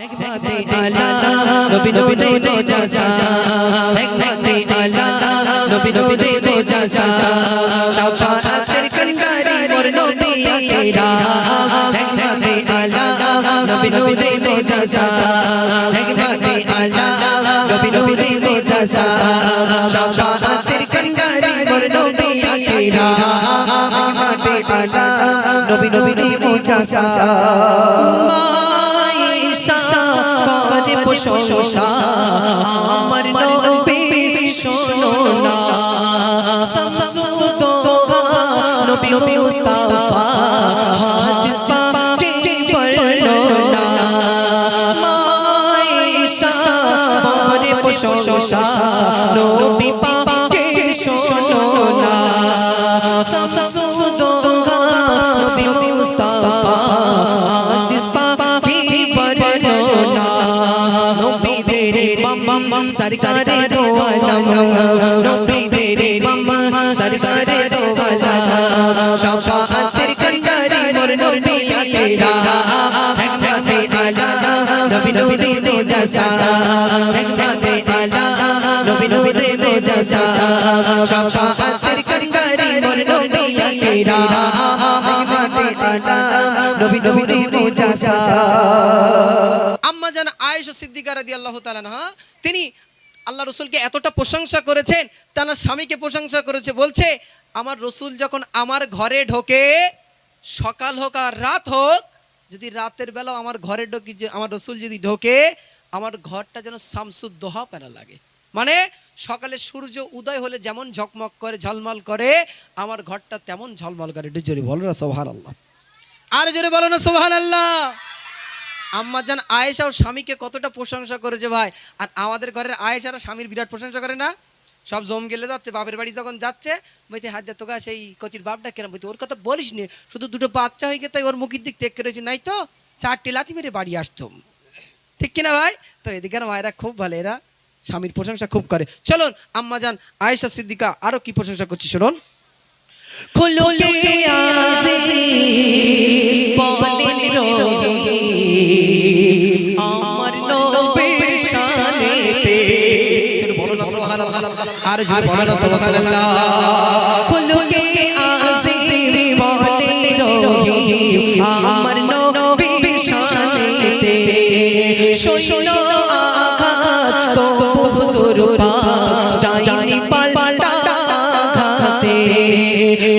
হিকমতে আলা নবী নূরে মুজাসা হিকমতে আলা নবী নূরে মুজাসা শাফাআতের কন্ডারি মোর নবী আকেরা হিকমতে আলা নবী নূরে মুজাসা হিকমতে আলা নবী নূরে মুজাসা শাফাআতের কন্ডারি মোর নবী আকেরা হিকমতে আলা নবী নূরে মুজাসা মাইশা করে প্রশংসা, আমার নবী শোনো না। শামসুদ্দোহা নবী মুস্তাফা, হাদিস পাকে পড়ল না। মাইশা করে প্রশংসা, নবী পাকে শোনো না। শামসুদ্দোহা নবী তেরে মাম্মা সরকারে দো আলম নবী তেরে মাম্মা সরকারে দো আলম শাফাআতের কন্ডারি মোর নবী তেরা হিকমতে আলা, নবী নূরে মুজাসা হিকমতে আলা, নবী নূরে মুজাসা শাফাআতের কন্ডারি মোর নবী তেরা হিকমতে আলা, নবী নূরে মুজাসা জান আয়েশা সিদ্দিকা রাদিয়াল্লাহু তাআলা আনহা, তিনি আল্লাহ রসুলকে এতটা প্রশংসা করেছেন, তার স্বামীকে প্রশংসা করেছে, বলছে, আমার রসুল যখন আমার ঘরে ঢোকে, সকাল হোক আর রাত হোক, যদি রাতের বেলাও আমার ঘরে ঢোকি আমার রসুল যদি ঢোকে, আমার ঘরটা যেন শামসুদ্দোহা প্যারা লাগে। মানে সকালে সূর্য উদয় হলে যেমন ঝকমক করে, ঝলমল করে, আমার ঘরটা তেমন ঝলমল করে। একটু জোরে বলো না সোহান আল্লাহ আর জোরে বলো না সোহান আল্লাহ আম্মা আয়েশা ও স্বামীকে কতটা প্রশংসা করেছে ভাই। আর আমাদের ঘরের আয়েশারা স্বামীর বিরাট প্রশংসা করে না? সব জম গেলে যাচ্ছে, বাপের বাড়ি যখন যাচ্ছে বইতে হাত দিয়ে তোকা সেই কচির বাপটা কেন? বইতে ওর কথা বলিস নি, শুধু দুটো বাচ্চা হয়ে গেছে, তাই ওর মুখের দিক থেকে করেছি নাই তো চারটে লাথি মেরে বাড়ি আসতাম ঠিক কিনা ভাই? তো এদিকের মায়েরা খুব ভালো, এরা স্বামীর প্রশংসা খুব করে। চলুন, আম্মা জান, আয়েশা, সিদ্দিকা আরও কি প্রশংসা করছি, শুনুন। খুলুকে আসে বলেন রবি আমার নবীর শানেতে বলো না সুবহানাল্লাহ। আর জোরে বলো না সুবহানাল্লাহ। খুলুকে আসে বলেন রবি আমার নবীর শানেতে শৈলো আঘাত তো হুজুর পা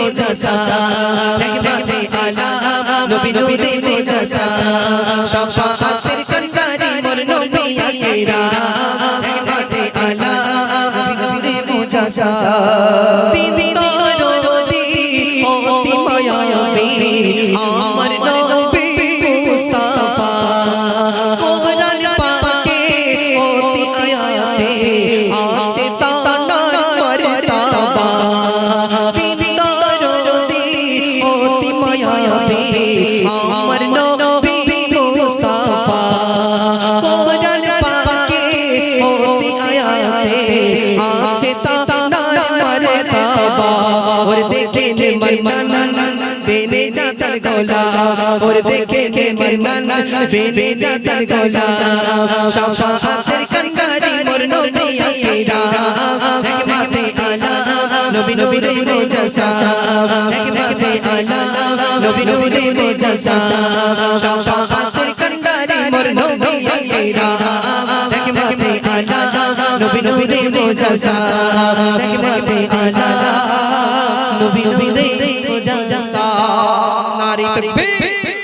নূরে মুজাসা। হিকমতে আলা নবী নূরে মুজাসা। শাফাআতের কন্ডারি মোর নবী তেরা হিকমতে আলা নবী নূরে মুজাসা। তিনি দরদি অতি মায়াবী আমার নবী দেখে নে মন্নান বেনে যাতার গোলা ওর দেখে নে মন্নান বেনে যাতার গোলা শাফাআতের কন্ডারি মোর নবী আকেরা হিকমতে আলা নবী নূরে মুজাসা হিকমতে আলা নবী নূরে মুজাসা শাফাআতের কন্ডারি মোর নবী আকেরা। হিকমতে আলা নবী নূরে মুজাসা হিকমতে আলা নবী নূরে মুজাসা নারী তকবীর